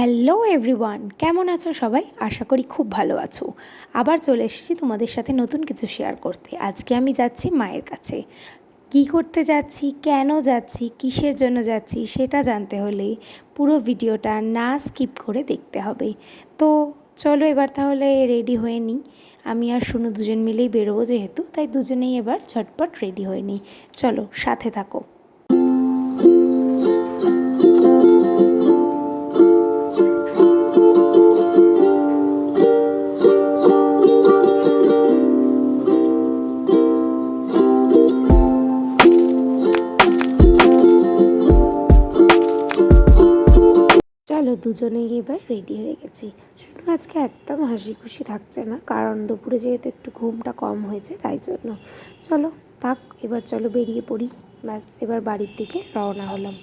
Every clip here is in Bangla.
হ্যালো এভরিওয়ান কেমন আছো সবাই? আশা করি খুব ভালো আছো। আবার চলে এসেছি তোমাদের সাথে নতুন কিছু শেয়ার করতে। আজকে আমি যাচ্ছি মায়ের কাছে। কি করতে যাচ্ছি, কেন যাচ্ছি, কিসের জন্য যাচ্ছি সেটা জানতে হলে পুরো ভিডিওটা না স্কিপ করে দেখতে হবে। তো চলো এবার তাহলে রেডি হয়ে নিই। আমি আর শুনু দুজন মিলেই বেরোবো যেহেতু, তাই দুজনেই এবার ঝটপট রেডি হয়ে নিই। চলো সাথে থাকো। দুজনেই এবার রেডি হয়ে গেছি। শুধু আজকে একদম হাসি খুশি থাকছে না, কারণ দুপুরে যেহেতু একটু ঘুমটা কম হয়েছে, তাই জন্য। চলো, থাক, এবার চলো বেরিয়ে পড়ি। ব্যাস, এবার বাড়ির দিকে রওনা হলাম।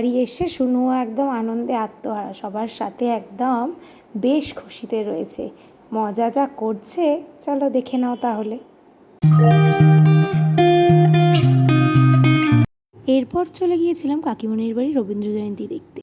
বাড়ি এসে শুনু একদম আনন্দে আত্মহারা। সবার সাথে একদম বেশ খুশিতে রয়েছে। মজা যা করছে, চলো দেখে নাও তাহলে। এরপর চলে গিয়েছিলাম কাকিমনির বাড়ি রবীন্দ্র জয়ন্তী দেখতে।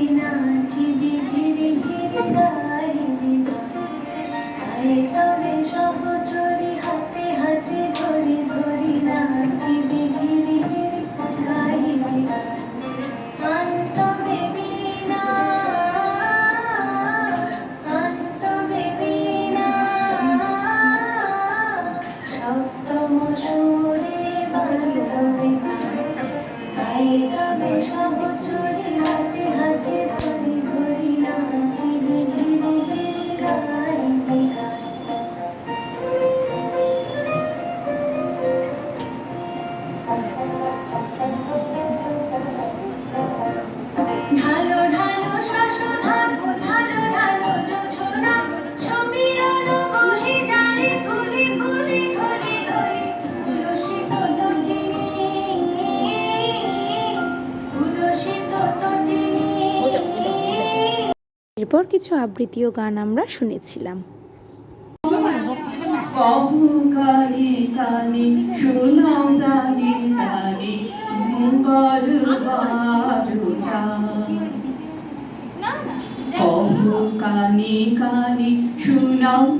এরপর কিছু আবৃত্তি গান আমরা শুনেছিলাম। কালি কালি শোনাও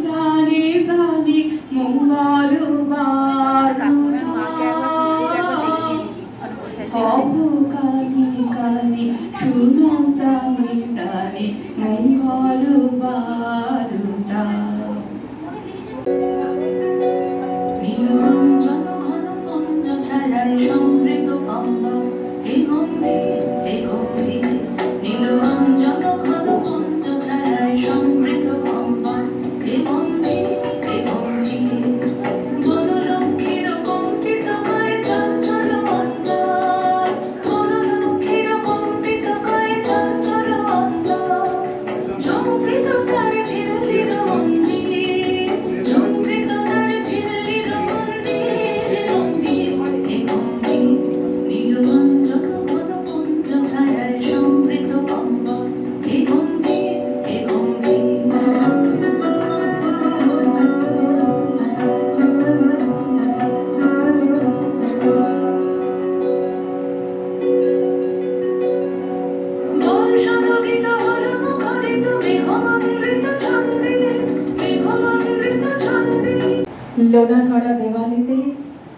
কবু কালি লোনা ধরা দেওয়ালিতে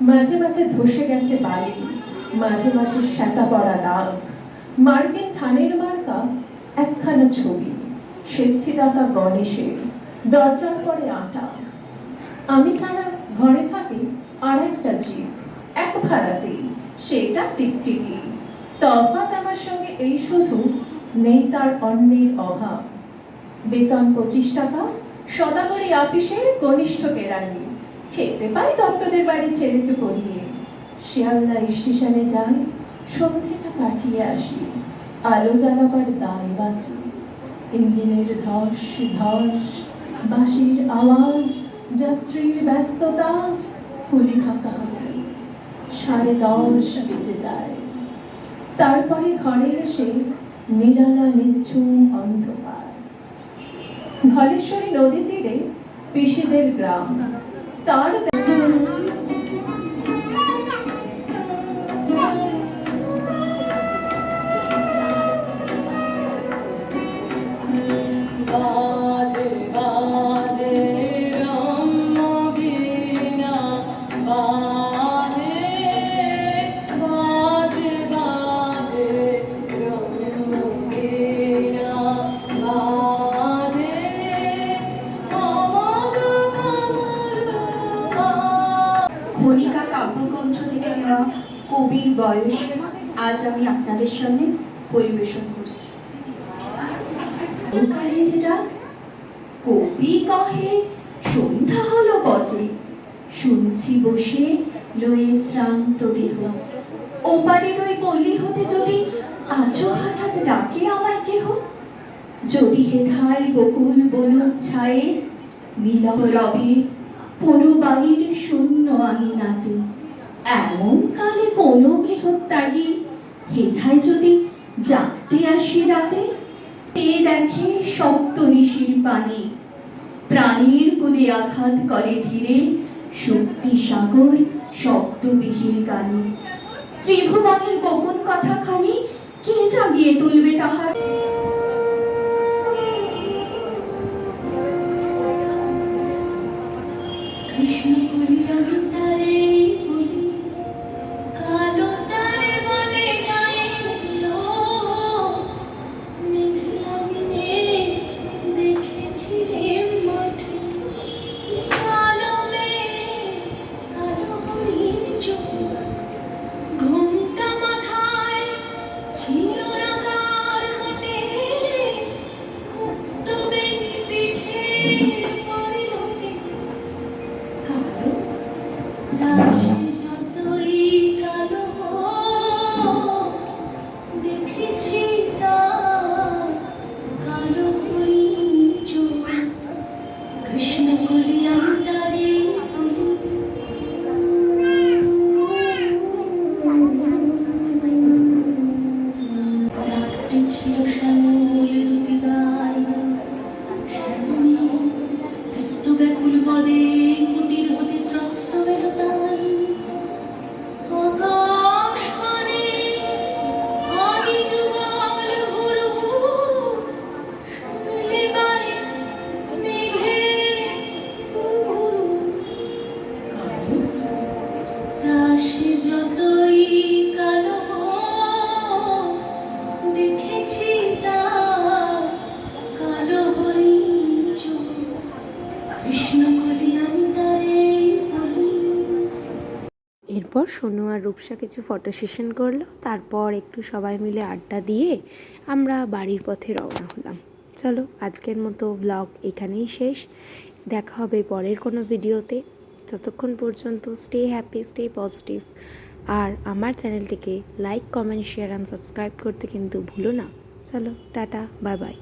মাঝে মাঝে ধসে গেছে বালি, মাঝে মাঝে শ্যাতা পড়া দাগ। মার্কিন থানের মার্কা একখানা ছবি সিদ্ধিদাতা গণেশের দরজার পরে আটা। আমি ছাড়া ঘরে থাকি আর একটা জীব, এক ভাড়াতেই সেটা টিকটিকি। তফাৎ আমার সঙ্গে এই শুধু নেই তার অন্যের অভাব। বেতন পঁচিশ টাকা, সদাগরি আপিসের কনিষ্ঠ কেরানি খেতে পাই দত্তদের বাড়ি ছেলেকে পড়িয়ে শিয়ালদা স্টেশনে যাই সন্ধ্যেটা কাটিয়ে আসি। আলো জ্বালাবার দায় বাঁচি। ইঞ্জিনের ধস ধস, বাঁশির আওয়াজ, যাত্রীর ব্যস্ততা, ফুলি হাঁকি সাড়ে দশ বেজে যায়। তারপরে ঘরে এসে নিরালা নিচ্ছুম অন্ধকার। ধলেশ্বরী নদী তীরে পিসিদের গ্রাম। তার বয়স, আজ আমি আপনাদের সামনে পরিবেশন করছি। কবি কহে, সন্ধ্যা হলো বটে। শুনছি বসে লয়ে শ্রান্ত দেহ। ওপারের ওই পল্লী হতে যদি, আজও হঠাৎ ডাকে আমায় কেহ? যদি হে হেথায় বকুল বনুক ছায়ে নীলব রবে, পুরো বাড়ির শূন্য আঙিনাতে। এমন কালে কোন গৃহত্যাগী হেথায় যদি জাগতে আসি রাতে, তে দেখে সপ্ত ঋষির পানে। প্রাণীর কোলে আঘাত করে ধীরে শক্তি সাগর শব্দবিহীর গানে। ত্রিভুবনের গোপন কথাখানি কে জাগিয়ে তুলবে তাহার? Yeah. ব্যাকুল এরপর সোনু আর রূপসা কিছু ফটো সেশন করল। তারপর একটু সবাই মিলে আড্ডা দিয়ে আমরা বাড়ির পথে রওনা হলাম। চলো, আজকের মতো ব্লগ এখানেই শেষ। দেখা হবে পরের কোনো ভিডিওতে। ততক্ষণ পর্যন্ত স্টে হ্যাপি স্টে পজিটিভ আর আমার চ্যানেলটিকে like comment share and subscribe করতে কিন্তু ভুলো না। চলো, টাটা বাই বাই